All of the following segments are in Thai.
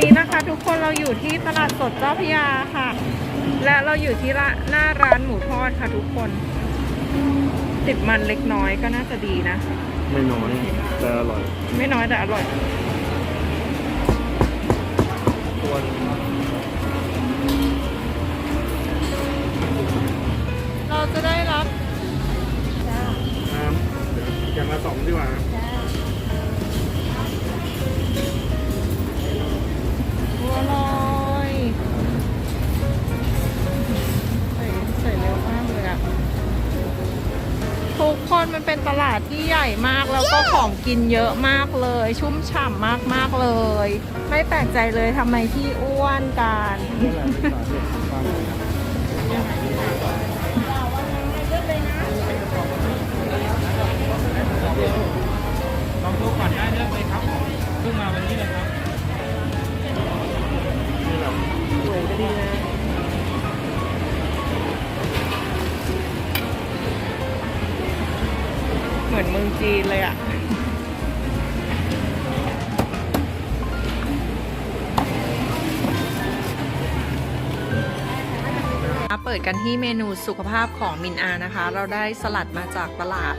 นี้นะคะ ทุกคนเราอยู่ที่ตลาดสดเจ้าพระยาค่ะ และเราอยู่ที่ร้านหน้าร้านหมูทอดค่ะทุกคน ติดมันเล็กน้อยก็น่าจะดีนะ ไม่น้อย แต่อร่อย ไม่น้อยแต่อร่อยควรเราจะได้รับน้ำอย่างละสองดีกว่านะบั ใหญ่มากแล้วก็ของกินเยอะมากเลย ชุ่มฉ่ำมากมากๆเลย ไม่แปลกใจเลยทำไมที่อ้วนกันนี่แหละเป็นสาเหตุของการลองดูก่อนได้เลือกเลยครับเพิ่งมาวันนี้เลยครับนี่แหละสวยก็ดีนะ จีนเลยอะมาเปิดกันที่เมนูสุขภาพของมินอานะคะ เราได้สลัดมาจากตลาด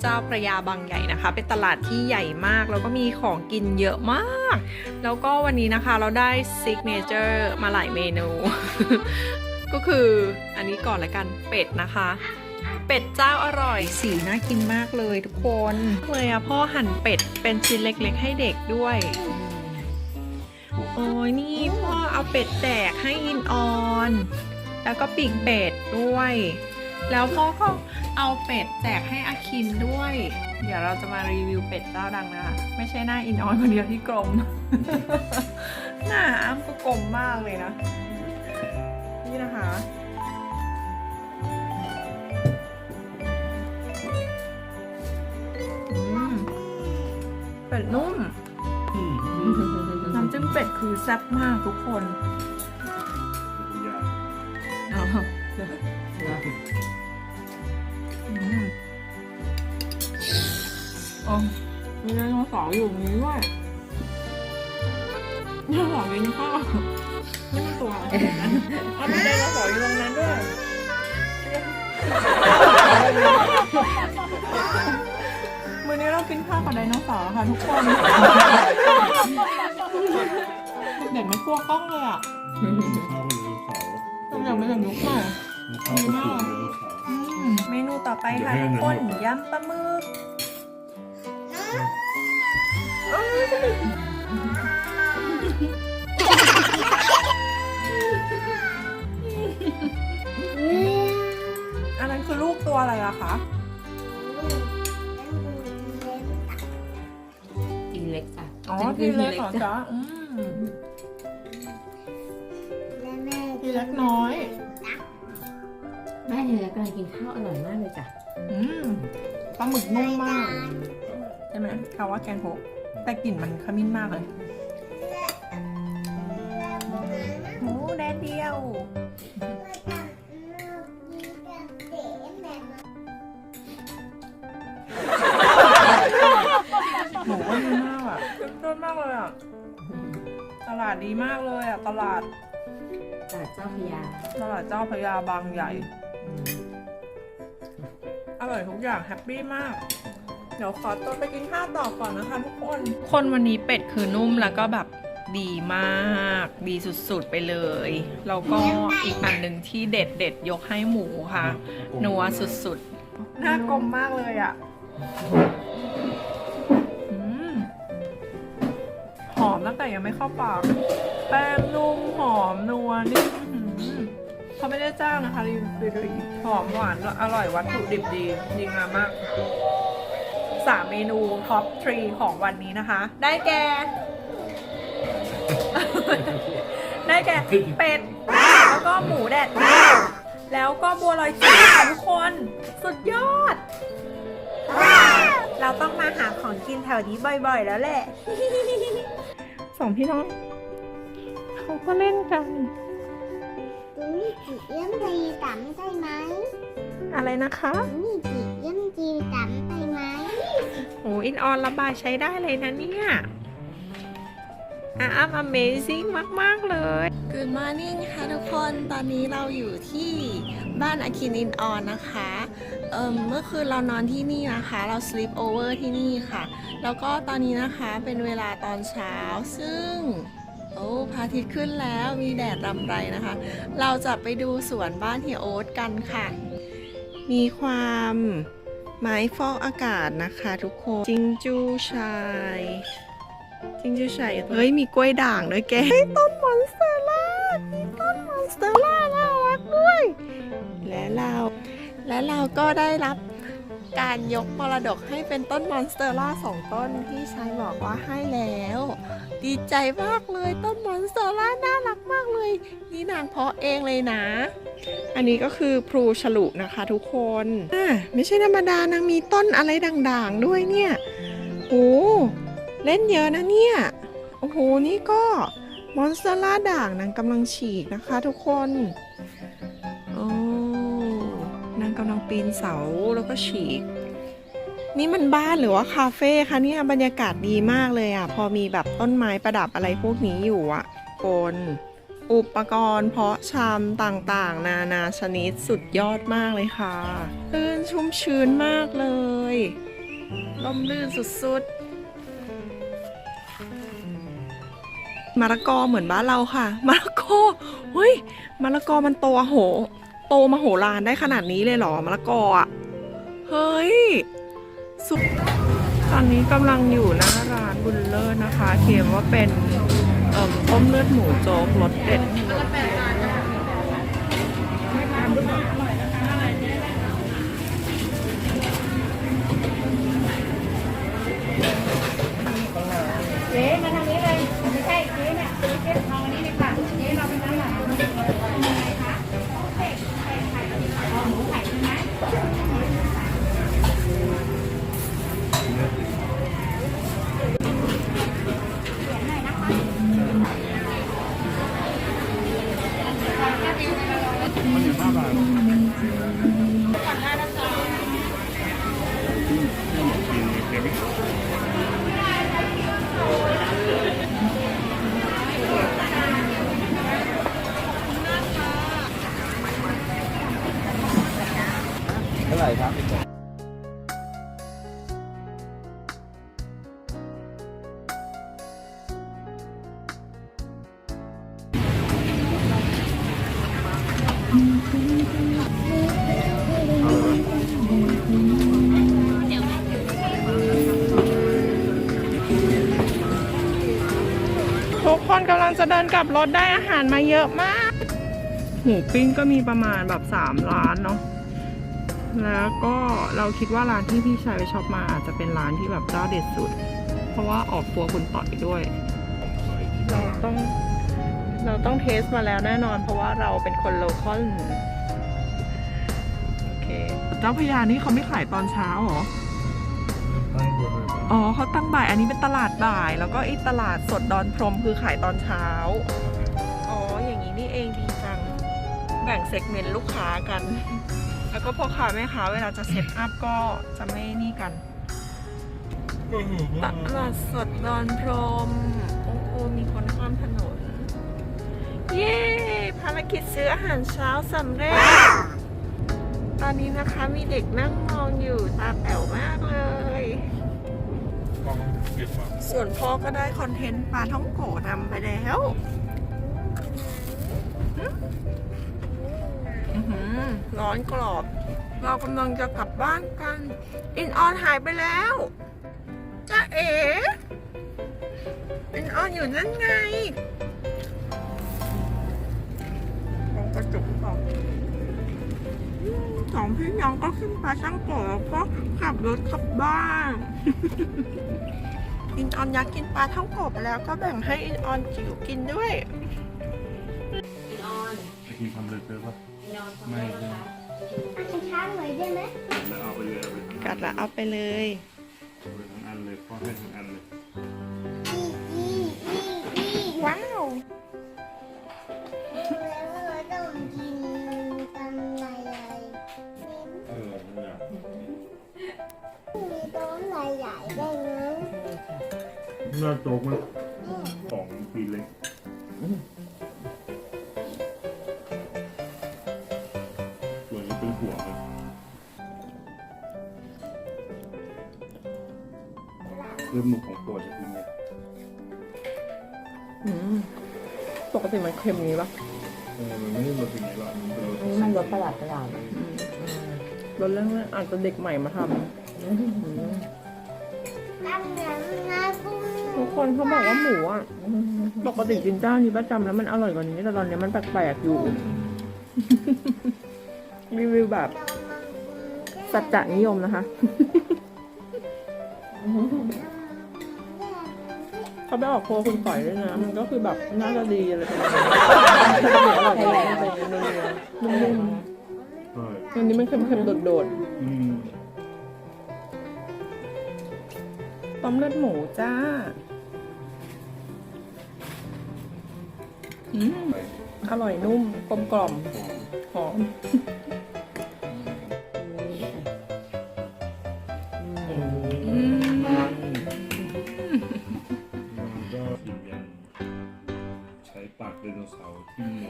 เจ้าพระยาบางใหญ่นะคะ เป็นตลาดที่ใหญ่มาก แล้วก็มีของกินเยอะมาก แล้วก็วันนี้นะคะเราได้ซิกเนเจอร์มาหลายเมนู ก็คืออันนี้ก่อนละกันเป็ดนะคะ เป็ดเจ้าอร่อย สีน่ากินมากเลยทุกคนเลยอะพ่อหั่นเป็ดเป็นชิ้นเล็กๆ ให้เด็กด้วย โอ้ยนี่พ่อเอาเป็ดแตกให้อินออน แล้วก็ปีกเป็ดด้วย แล้วพ่อก็เอาเป็ดแจกให้อาคินด้วย เดี๋ยวเราจะมารีวิวเป็ดเจ้าดังนะคะไม่ใช่หน้าอินออนคนเดียวที่กลม หน้าอ้ำก็กลมมากเลยนะ นี่นะคะ เป็ดนุ่ม น้ำจิ้มเป็ดคือแซ่บมากทุกคนยาเอาอืมอ๋อมีไดโนเสาร์อยู่ตรงนี้ด้วยไดโนเสาร์กินข้าวนี่มันตัวอะไรนะอ๋อมีไดโนเสาร์อยู่ตรงนั้นด้วย วันนี้เรากินข้าวกับไดโนเสาร์ค่ะทุกคนเด็กไม่กลัวกล้องเลยอะข้าวเหนียวเสาต้องอยากไปกับยุกหน่อยข้าวเหนียวเสาเมนูต่อไปค่ะเดี๋ทุยวกให้คนหน่อยยำปลาหมึกอันนั้นคือลูกตัวอะไรอะคะ อ๋อป็ทีเล็กเหรอจ้ะจ๊ะอืมทีเล็กน้อย แม่ทีเล็กกำลังกินข้าวอร่อยมากเลยจ้ะอืมปลาหมึกนุ่มมาก ใช่ไหมเขาว่าแกงโฮกแต่กลิ่นมันขมิ้นมากเลย หมูแดดเดียวากเลยอะ ตลาดดีมากเลยอะ ตลาดจากเจ้าพระยาตลาดเจ้าพระยาบางใหญ่ อร่อยทุกอย่างแฮปปี้มาก เดี๋ยวขอตัวไปกินข้าวต่อก่อนนะคะทุกคน คนวันนี้เป็ดคือนุ่มแล้วก็แบบดีมาก ดีสุดๆไปเลยแล้วก็อีกอันหนึ่งที่เด็ดเด็ดๆยกให้หมูค่ะ นัวสุดๆน่ากลมมากเลยอะ ตั้งแต่ยังไม่เข้าปาก แป้งนุ่มหอมนัวนี่เขาไม่ได้จ้างนะคะรีวิวดีหอมหวานอร่อยวัตถุดิบดีดีงามมากสามเมนูท็อปทรีของวันนี้นะคะ ได้แก่ ได้แก่เป็ด แล้วก็หมูแดดเดียวแล้วก็บัวลอยจิ๋วค่ะทุกคน สุดยอด เราต้องมาหาของกินแถวนี้บ่อยๆแล้วแหละ สองพี่น้อง เขาก็เล่นกันนี่จีเยี่ยมจีต๋ำใช่ไหม อะไรนะคะนี่จีเยี่ยมจีต๋ำใช่ไหมโอ้อินออนระบายใช้ได้เลยนะเนี่ย อ้ำ Amazing มาก ๆ เลย Good morning ค่ะทุกคนตอนนี้เราอยู่ที่บ้านอาคินินออนนะคะเอ่มเมื่อคืนเรานอนที่นี่นะคะ เรา sleep over ที่นี่ค่ะ แล้วก็ตอนนี้นะคะเป็นเวลาตอนเช้า ซึ่งโอ้พระอาทิตย์ขึ้นแล้วมีแดดรำไรนะคะ เราจะไปดูสวนบ้านเฮียโอ๊ตกันค่ะ มีความไม้ฟอกอากาศนะคะทุกคน จิงจูชาย จริงจูชายเฮ้ยมีกล้วยด่างด้วยแกต้นมอนสเตอร่ามีต้นมอนสเตอร่าน่ารักด้วย และเราและเราก็ได้รับการยกมรดกให้เป็นต้นมอนสเตอร่าสองต้นที่ชายบอกว่าให้แล้ว ดีใจมากเลยต้นมอนสเตอร่าน่ารักมากเลย นี่นางเพาะเองเลยนะ อันนี้ก็คือพลูฉลุนะคะทุกคนอ่าไม่ใช่ธรรมดานางมีต้นอะไรด่างๆด้วยเนี่ยโอ้ เล่นเยอะนะเนี่ย โอ้โห นี่ก็มอนสเตอร่าด่างนางกำลังฉีกนะคะทุกคนโอ้นางกำลังปีนเสาแล้วก็ฉีก นี่มันบ้านหรือว่าคาเฟ่คะเนี่ยบรรยากาศดีมากเลยอะ พอมีแบบต้นไม้ประดับอะไรพวกนี้อยู่อะคนอุปกรณ์เพาะชำต่างๆ นานาชนิดสุดยอดมากเลยค่ะ ลื่นชุ่มชื้นมากเลย ลมลื่นสุดๆ มะละกอเหมือนบ้านเราค่ะมะละกอเฮ้ยมะละกอมันโตโห โตมาโหฬารได้ขนาดนี้เลยเหรอมะละกออะเฮ้ยสุดตอนนี้กำลังอยู่หน้าร้านบุลเลอร์นะคะเขียนว่าเป็นต้มเลือดหมูโจ๊กรสเด็ด ไหร่ครับทุกคนกำลังจะเดินกลับรถได้อาหารมาเยอะมาก หมูปิ้งก็มีประมาณแบบสามร้านเนาะ แล้วก็เราคิดว่าร้านที่พี่ชายไปช็อปมาอาจจะเป็นร้านที่แบบเจ้าเด็ดสุด เพราะว่าออกตัวคุณต่อยด้วย เราต้องเราต้องเทสมาแล้วแน่นอน เพราะว่าเราเป็นคนโลคอลโอเค เจ้าพญานี่เขาไม่ขายตอนเช้าเหรอตั้งตัวเลยอ๋อเขาตั้งบ่าย อันนี้เป็นตลาดบ่าย แล้วก็ไอ้ตลาดสดดอนพรมคือขายตอนเช้า อ๋อ อย่างนี้นี่เองดีจัง แบ่งเซกเมนต์ลูกค้ากัน แล้วก็พ่อค้าแม่ค้าเวลาจะเซตอัพก็จะไม่นี่กันตลาดสดดอนพรมโอ้โหมีคนข้ามถนน เย้ภารกิจซื้ออาหารเช้าสำเร็จ ตอนนี้นะคะมีเด็กนั่งมองอยู่ตาแป๋วมากเลยกล้องเก็บมาส่วนพ่อก็ได้คอนเทนต์ปลาท่องโกนำไปแล้ว ร้อนกรอบ เรากำลังจะกลับบ้านกัน อินออนหายไปแล้วจ้าเอ๋อินออนอยู่นั่นไงลองกระจุกต่ออืมสองพี่น้องก็ขึ้นปลาช่างโกะแล้วก็ขับรถกลับบ้านอินออนอยากกินปลาท่องโกะไปแล้วก็แบ่งให้อินออนจิ๋วกินด้วยนอนไอ้กินทำเลยเจอปะ นอนไม่เลยช้าหน่อยได้ไหมแล้วเอาไปเลยเอาไปทั้งกัดละเอาไปเลย เอาไปทั้งอันเลยพ่อให้ทั้งอันเลยอีอีอีอีว้าวแล้วเราต้องกินกันใหญ่เอนั่นแหละๆมีต้นใหญ่ได้ไหมเนื้อโจกมันของปีเล็ก เริ่มหนุกของตัวจะเป็นไงอืมปกติมันเค็มนี้ปะเออมันไม่ได้รสเป็นไงหรอกมันเป็นรสอันนี้มันรสประหลาดประหลาดรสเรื่องนี้อาจจะเด็กใหม่มาทำน้ำน้ำน้ำกุ้งทุกคนเขาบอกว่าหมูอะปกติกินเจ้านี้ประจำแล้วมันอร่อยกว่านี้แต่ตอนนี้มันแปลกๆอยู่ รีวิวแบบสัจจะนิยมนะคะ เขาไปออกครัวคุณปล่อยด้วยนะ มันก็คือแบบน่าจะดีอะไรประมาณนี้อร่อยกว่าไปเนื้อๆนุ่มใช่ๆอันนี้มันเค็มๆโดดอืมๆ ต้มเลือดหมูจ้า อืม อร่อยนุ่มกลมกล่อมหอม ไดโนเสาร์ที่มี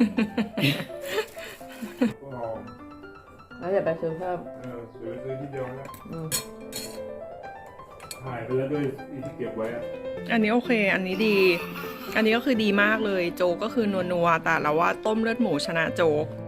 ก็ลองแล้วเดี๋ยวไปซื้อเพิ่มเออซื้อซื้อที่เดียวนะอืมถ่ายไปแล้วด้วยอีที่เก็บไว้อะอันนี้โอเค อันนี้ดี อันนี้ก็คือดีมากเลย โจกก็คือนัวๆ แต่เราว่าต้มเลือดหมูชนะโจก